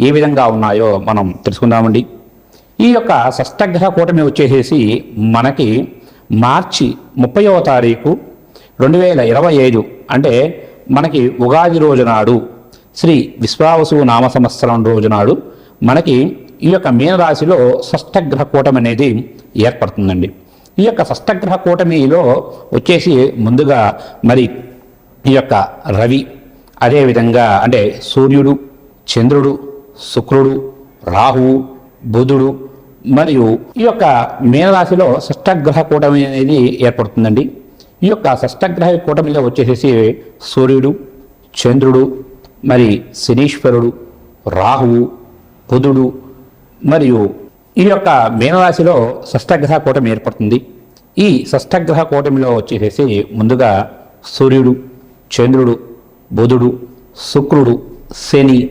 ఏ విధంగా ఉన్నాయో మనం తెలుసుకుందామండి. ఈ యొక్క షష్టగ్రహ కూటమి వచ్చేసేసి మనకి మార్చి ముప్పైవ తారీఖు రెండు వేల ఇరవై ఐదు అంటే మనకి ఉగాది రోజు నాడు శ్రీ విశ్వావసు నామ సంవత్సరం రోజు నాడు మనకి ఈ యొక్క మీనరాశిలో షష్టగ్రహ కూటమి అనేది ఏర్పడుతుందండి. ఈ యొక్క షష్టగ్రహ కూటమిలో వచ్చేసి ముందుగా మరి ఈ యొక్క రవి అదేవిధంగా అంటే సూర్యుడు చంద్రుడు శుక్రుడు రాహువు బుధుడు మరియు ఈ యొక్క మీనరాశిలో షష్టగ్రహ కూటమి అనేది ఏర్పడుతుందండి. ఈ యొక్క షష్టగ్రహ కూటమిలో వచ్చేసేసి సూర్యుడు చంద్రుడు మరి శనీశ్వరుడు రాహువు బుధుడు మరియు ఈ యొక్క మీనరాశిలో షష్టగ్రహ కూటమి ఏర్పడుతుంది. ఈ షష్టగ్రహ కూటమిలో వచ్చేసేసి ముందుగా సూర్యుడు చంద్రుడు బుధుడు శుక్రుడు శని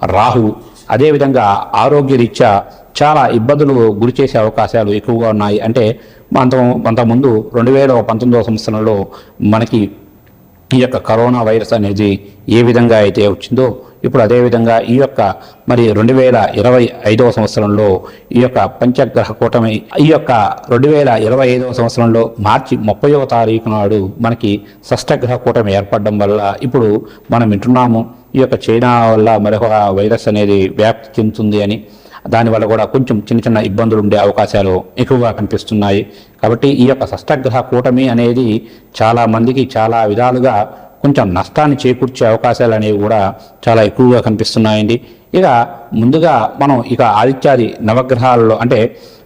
రాహు అదేవిధంగా ఆరోగ్య రీత్యా చాలా ఇబ్బందులు గురి చేసే అవకాశాలు ఎక్కువగా ఉన్నాయి. అంటే అంత అంతకుముందు రెండు వేల పంతొమ్మిదవ సంవత్సరంలో మనకి ఈ యొక్క కరోనా వైరస్ అనేది ఏ విధంగా అయితే వచ్చిందో ఇప్పుడు అదేవిధంగా ఈ యొక్క మరి రెండు వేల ఇరవై ఐదవ సంవత్సరంలో ఈ యొక్క పంచగ్రహ కూటమి ఈ యొక్క రెండు వేల ఇరవై ఐదవ సంవత్సరంలో మార్చి ముప్పైవ తారీఖు నాడు మనకి షష్టగ్రహ కూటమి ఏర్పడడం వల్ల ఇప్పుడు మనం వింటున్నాము. ఈ యొక్క చైనా వల్ల మరొక వైరస్ అనేది వ్యాప్తి చెందుతుంది అని దానివల్ల కూడా కొంచెం చిన్న చిన్న ఇబ్బందులు ఉండే అవకాశాలు ఎక్కువగా కనిపిస్తున్నాయి. కాబట్టి ఈ యొక్క షష్టగ్రహ కూటమి అనేది చాలా మందికి చాలా విధాలుగా కొంచెం నష్టాన్ని చేకూర్చే అవకాశాలు అనేవి కూడా చాలా ఎక్కువగా కనిపిస్తున్నాయండి. ఇక ముందుగా మనం ఇక ఆదిత్యాది నవగ్రహాలలో అంటే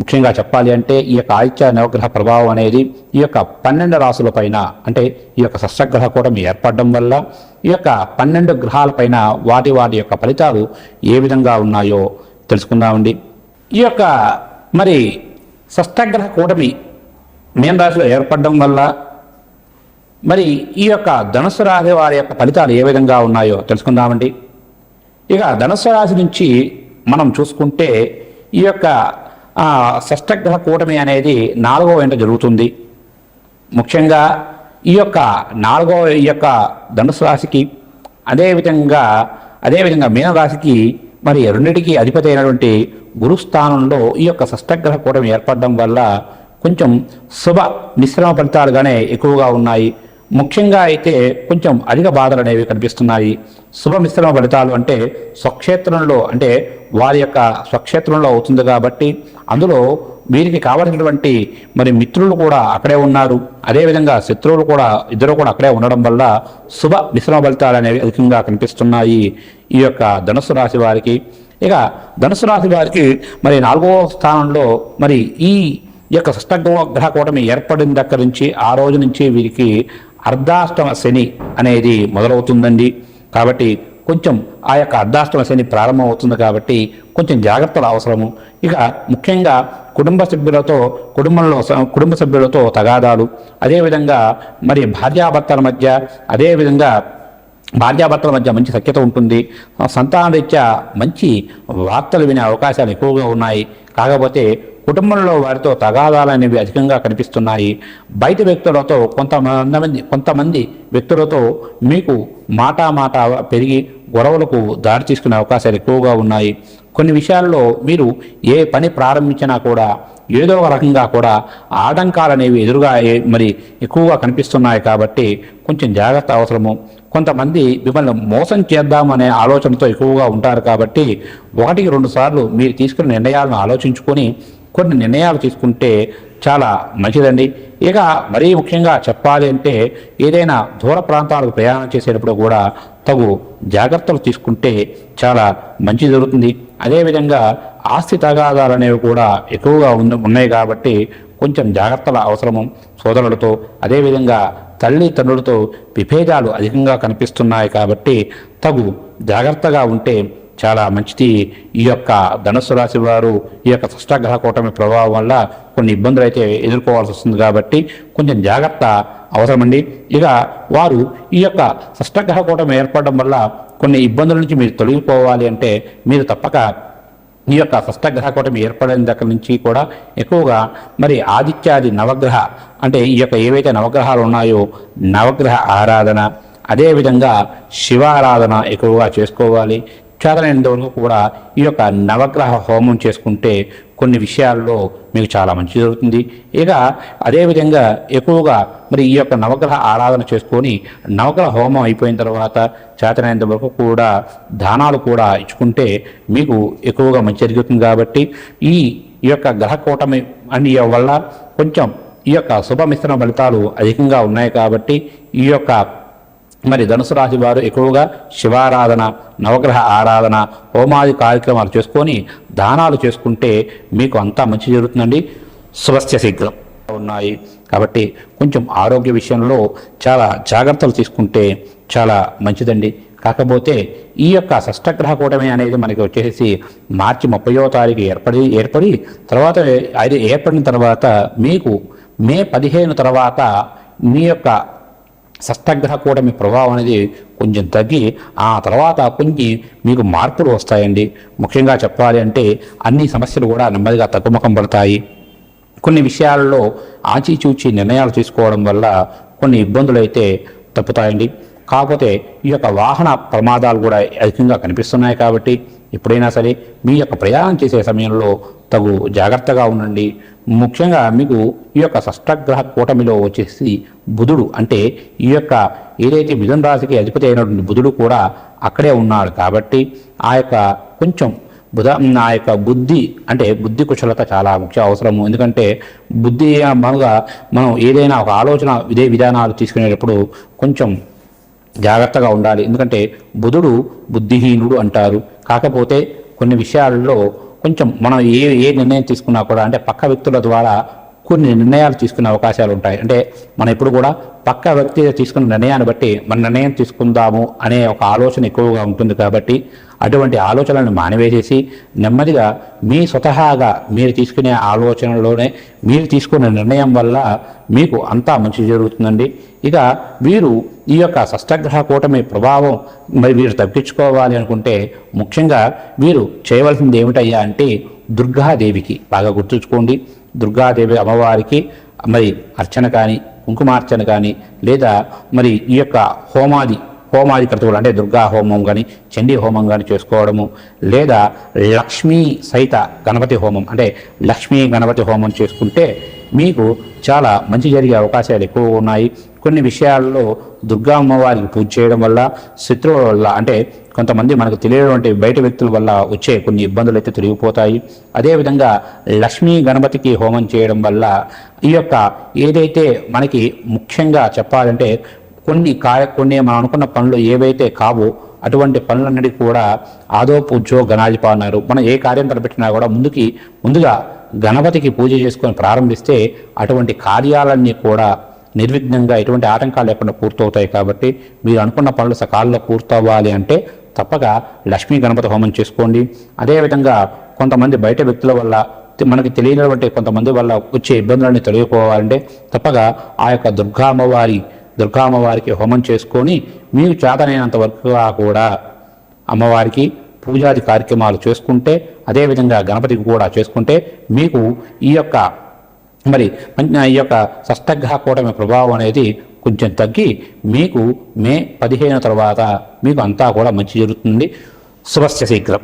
ముఖ్యంగా చెప్పాలి అంటే ఈ యొక్క ఆదిత్య నవగ్రహ ప్రభావం అనేది ఈ యొక్క పన్నెండు రాసుల పైన అంటే ఈ యొక్క షష్టగ్రహ కూటమి ఏర్పడడం వల్ల ఈ యొక్క పన్నెండు గ్రహాలపైన వాటి వాటి యొక్క ఫలితాలు ఏ విధంగా ఉన్నాయో తెలుసుకుందామండి. ఈ యొక్క మరి షష్టగ్రహ కూటమి మీన రాశిలో ఏర్పడడం వల్ల మరి ఈ యొక్క ధనుసు రాశి వారి యొక్క ఫలితాలు ఏ విధంగా ఉన్నాయో తెలుసుకుందామండి. ఇక ధనుసు రాశి నుంచి మనం చూసుకుంటే ఈ యొక్క షష్టగ్రహ కూటమి అనేది నాలుగవ వెంట జరుగుతుంది. ముఖ్యంగా ఈ యొక్క నాలుగవ ఈ యొక్క ధనుసు రాశికి అదేవిధంగా అదేవిధంగా మీనరాశికి మరి రెండిటికి అధిపతి అయినటువంటి గురుస్థానంలో ఈ యొక్క షష్టగ్రహ కూటమి ఏర్పడడం వల్ల కొంచెం శుభ మిశ్రమ ఫలితాలుగానే ఎక్కువగా ఉన్నాయి. ముఖ్యంగా అయితే కొంచెం అధిక బాధలు అనేవి కనిపిస్తున్నాయి. శుభ మిశ్రమ ఫలితాలు అంటే స్వక్షేత్రంలో అంటే వారి యొక్క స్వక్షేత్రంలో అవుతుంది కాబట్టి అందులో వీరికి కావలసినటువంటి మరి మిత్రులు కూడా అక్కడే ఉన్నారు. అదేవిధంగా శత్రువులు కూడా ఇద్దరు కూడా అక్కడే ఉండడం వల్ల శుభ మిశ్రమ ఫలితాలు అనేవి అధికంగా కనిపిస్తున్నాయి ఈ యొక్క ధనుసు రాశి వారికి. ఇక ధనుసు రాశి వారికి మరి నాలుగవ స్థానంలో మరి ఈ యొక్క సష్టగ్రహ కూటమి ఏర్పడిన దగ్గర నుంచి ఆ రోజు నుంచి వీరికి అర్ధాష్టమ శని అనేది మొదలవుతుందండి. కాబట్టి కొంచెం ఆ యొక్క అర్ధాష్టమ శని ప్రారంభం అవుతుంది కాబట్టి కొంచెం జాగ్రత్తలు అవసరము. ఇక ముఖ్యంగా కుటుంబ సభ్యులతో కుటుంబంలో స- కుటుంబ సభ్యులతో తగాదాలు. అదేవిధంగా మరి భార్యాభర్తల మధ్య అదేవిధంగా భార్యాభర్తల మధ్య మంచి సఖ్యత ఉంటుంది. సంతానరీత్యా మంచి వార్తలు వినే అవకాశాలు ఎక్కువగా ఉన్నాయి. కాకపోతే కుటుంబంలో వారితో తగాదాలు అనేవి అధికంగా కనిపిస్తున్నాయి. బయట వ్యక్తులతో కొంతమంది కొంతమంది వ్యక్తులతో మీకు మాట మాట పెరిగి గొడవలకు దారి తీసుకునే అవకాశాలు ఎక్కువగా ఉన్నాయి. కొన్ని విషయాల్లో మీరు ఏ పని ప్రారంభించినా కూడా ఏదో ఒక రకంగా కూడా ఆటంకాలు అనేవి ఎదురుగా మరి ఎక్కువగా కనిపిస్తున్నాయి కాబట్టి కొంచెం జాగ్రత్త అవసరము. కొంతమంది మిమ్మల్ని మోసం చేద్దామనే ఆలోచనతో ఎక్కువగా ఉంటారు కాబట్టి ఒకటికి రెండు సార్లు మీరు తీసుకున్న నిర్ణయాలను ఆలోచించుకొని కొన్ని నిర్ణయాలు తీసుకుంటే చాలా మంచిదండి. ఇక మరీ ముఖ్యంగా చెప్పాలి అంటే ఏదైనా దూర ప్రాంతాలకు ప్రయాణం చేసేటప్పుడు కూడా తగు జాగ్రత్తలు తీసుకుంటే చాలా మంచి జరుగుతుంది. అదేవిధంగా ఆస్తి తగాదాలు అనేవి కూడా ఎక్కువగా ఉన్న ఉన్నాయి కాబట్టి కొంచెం జాగ్రత్తల అవసరము సోదరులతో. అదేవిధంగా తల్లి తండ్రులతో విభేదాలు అధికంగా కనిపిస్తున్నాయి కాబట్టి తగు జాగ్రత్తగా ఉంటే చాలా మంచిది. ఈ యొక్క ధనుసు రాశి వారు ఈ యొక్క షష్టగ్రహ కూటమి ప్రభావం వల్ల కొన్ని ఇబ్బందులు అయితే ఎదుర్కోవాల్సి వస్తుంది కాబట్టి కొంచెం జాగ్రత్త అవసరమండి. ఇక వారు ఈ యొక్క షష్టగ్రహ కూటమి ఏర్పడడం వల్ల కొన్ని ఇబ్బందుల నుంచి మీరు తొలగిపోవాలి అంటే మీరు తప్పక ఈ యొక్క షష్టగ్రహ కూటమి ఏర్పడిన దగ్గర నుంచి కూడా ఎక్కువగా మరి ఆదిత్యాది నవగ్రహ అంటే ఈ యొక్క ఏవైతే నవగ్రహాలు ఉన్నాయో నవగ్రహ ఆరాధన అదేవిధంగా శివారాధన ఎక్కువగా చేసుకోవాలి. చేతనైనంత కూడా ఈ యొక్క నవగ్రహ హోమం చేసుకుంటే కొన్ని విషయాల్లో మీకు చాలా మంచి జరుగుతుంది. ఇక అదేవిధంగా ఎక్కువగా మరి ఈ యొక్క నవగ్రహ ఆరాధన చేసుకొని నవగ్రహ హోమం అయిపోయిన తర్వాత చేతనైనంత వరకు కూడా దానాలు కూడా ఇచ్చుకుంటే మీకు ఎక్కువగా మంచి జరుగుతుంది కాబట్టి ఈ ఈ యొక్క గ్రహ కూటమి అని వల్ల కొంచెం ఈ యొక్క శుభమిశ్రమ ఫలితాలు అధికంగా ఉన్నాయి కాబట్టి ఈ యొక్క మరి ధనుసు రాశి వారు ఎక్కువగా శివారాధన నవగ్రహ ఆరాధన హోమాది కార్యక్రమాలు చేసుకొని దానాలు చేసుకుంటే మీకు అంతా మంచి జరుగుతుందండి. స్వస్థ శీఘ్రం ఉన్నాయి. కాబట్టి కొంచెం ఆరోగ్య విషయంలో చాలా జాగ్రత్తలు తీసుకుంటే చాలా మంచిదండి. కాకపోతే ఈ యొక్క షష్టగ్రహ కూటమి అనేది మనకి వచ్చేసి మార్చి ముప్పయో తారీఖు ఏర్పడి ఏర్పడి తర్వాత అది ఏర్పడిన తర్వాత మీకు మే పదిహేను తర్వాత మీ యొక్క షష్టగ్రహ కూటమి ప్రభావం అనేది కొంచెం తగ్గి ఆ తర్వాత కొన్ని మీకు మార్పులు వస్తాయండి. ముఖ్యంగా చెప్పాలి అంటే అన్ని సమస్యలు కూడా నెమ్మదిగా తగ్గుముఖం పడతాయి. కొన్ని విషయాలలో ఆచిచూచి నిర్ణయాలు తీసుకోవడం వల్ల కొన్ని ఇబ్బందులు అయితే తప్పుతాయండి. కాకపోతే ఈ యొక్క వాహన ప్రమాదాలు కూడా అధికంగా కనిపిస్తున్నాయి కాబట్టి ఎప్పుడైనా సరే మీ యొక్క ప్రయాణం చేసే సమయంలో తగు జాగ్రత్తగా ఉండండి. ముఖ్యంగా మీకు ఈ యొక్క షష్టగ్రహ కూటమిలో వచ్చేసి బుధుడు అంటే ఈ యొక్క ఏదైతే మిథున రాశికి అధిపతి అయినటువంటి బుధుడు కూడా అక్కడే ఉన్నాడు కాబట్టి ఆ యొక్క కొంచెం బుధ ఆ యొక్క బుద్ధి అంటే బుద్ధి కుశలత చాలా ముఖ్య అవసరము. ఎందుకంటే బుద్ధి మనగా మనం ఏదైనా ఒక ఆలోచన ఇదే విధానాలు తీసుకునేటప్పుడు కొంచెం జాగ్రత్తగా ఉండాలి. ఎందుకంటే బుధుడు బుద్ధిహీనుడు అంటారు. కాకపోతే కొన్ని విషయాల్లో కొంచెం మనం ఏ ఏ నిర్ణయం తీసుకున్నా కూడా అంటే పక్క వ్యక్తుల ద్వారా కొన్ని నిర్ణయాలు తీసుకునే అవకాశాలు ఉంటాయి. అంటే మనం ఎప్పుడు కూడా పక్క వ్యక్తి తీసుకున్న నిర్ణయాన్ని బట్టి మన నిర్ణయం తీసుకుందాము అనే ఒక ఆలోచన ఎక్కువగా ఉంటుంది కాబట్టి అటువంటి ఆలోచనలను మానివేసేసి నెమ్మదిగా మీ స్వతహాగా మీరు తీసుకునే ఆలోచనలోనే మీరు తీసుకునే నిర్ణయం వల్ల మీకు అంతా మంచి జరుగుతుందండి. ఇక వీరు ఈ యొక్క షష్టగ్రహ కూటమి ప్రభావం మరి వీరు తగ్గించుకోవాలి అనుకుంటే ముఖ్యంగా వీరు చేయవలసింది ఏమిటయ్యా అంటే దుర్గాదేవికి బాగా గుర్తుంచుకోండి. దుర్గాదేవి అమ్మవారికి మరి అర్చన కానీ కుంకుమార్చన కానీ లేదా మరి ఈ యొక్క హోమాది హోమాది క్రతువులు అంటే దుర్గా హోమం కానీ చండీ హోమం కానీ చేసుకోవడము లేదా లక్ష్మీ సహిత గణపతి హోమం అంటే లక్ష్మీ గణపతి హోమం చేసుకుంటే మీకు చాలా మంచి జరిగే అవకాశాలు ఎక్కువ ఉన్నాయి. కొన్ని విషయాల్లో దుర్గా అమ్మవారికి పూజ చేయడం వల్ల శత్రువుల వల్ల అంటే కొంతమంది మనకు తెలియనటువంటి బయట వ్యక్తుల వల్ల వచ్చే కొన్ని ఇబ్బందులు అయితే తొలగిపోతాయి. అదేవిధంగా లక్ష్మీ గణపతికి హోమం చేయడం వల్ల ఈ యొక్క ఏదైతే మనకి ముఖ్యంగా చెప్పాలంటే కొన్ని కార్య కొన్ని మనం అనుకున్న పనులు ఏవైతే కావో అటువంటి పనులన్నిటి కూడా ఆదో పూజో గణాధిప అన్నారు. మనం ఏ కార్యం తలపెట్టినా కూడా ముందుకి ముందుగా గణపతికి పూజ చేసుకొని ప్రారంభిస్తే అటువంటి కార్యాలన్నీ కూడా నిర్విఘ్నంగా ఎటువంటి ఆటంకాలు లేకుండా పూర్తవుతాయి కాబట్టి మీరు అనుకున్న పనులు సకాలంలో పూర్తవ్వాలి అంటే తప్పక లక్ష్మీ గణపతి హోమం చేసుకోండి. అదేవిధంగా కొంతమంది బయట వ్యక్తుల వల్ల మనకి తెలియనటువంటి కొంతమంది వల్ల వచ్చే ఇబ్బందులన్నీ తొలగిపోవాలంటే తప్పక ఆ యొక్క దుర్గా అమ్మవారి దుర్గా అమ్మవారికి హోమం చేసుకొని మీకు చేతనైనంత వరకుగా కూడా అమ్మవారికి పూజాది కార్యక్రమాలు చేసుకుంటే అదేవిధంగా గణపతికి కూడా చేసుకుంటే మీకు ఈ యొక్క మరి ఈ యొక్క షష్టగ్రహ కూటమి ప్రభావం అనేది కొంచెం తగ్గి మీకు మే పదిహేను తర్వాత మీకు అంతా కూడా మంచి జరుగుతుంది. శుభస్య శీఘ్రం.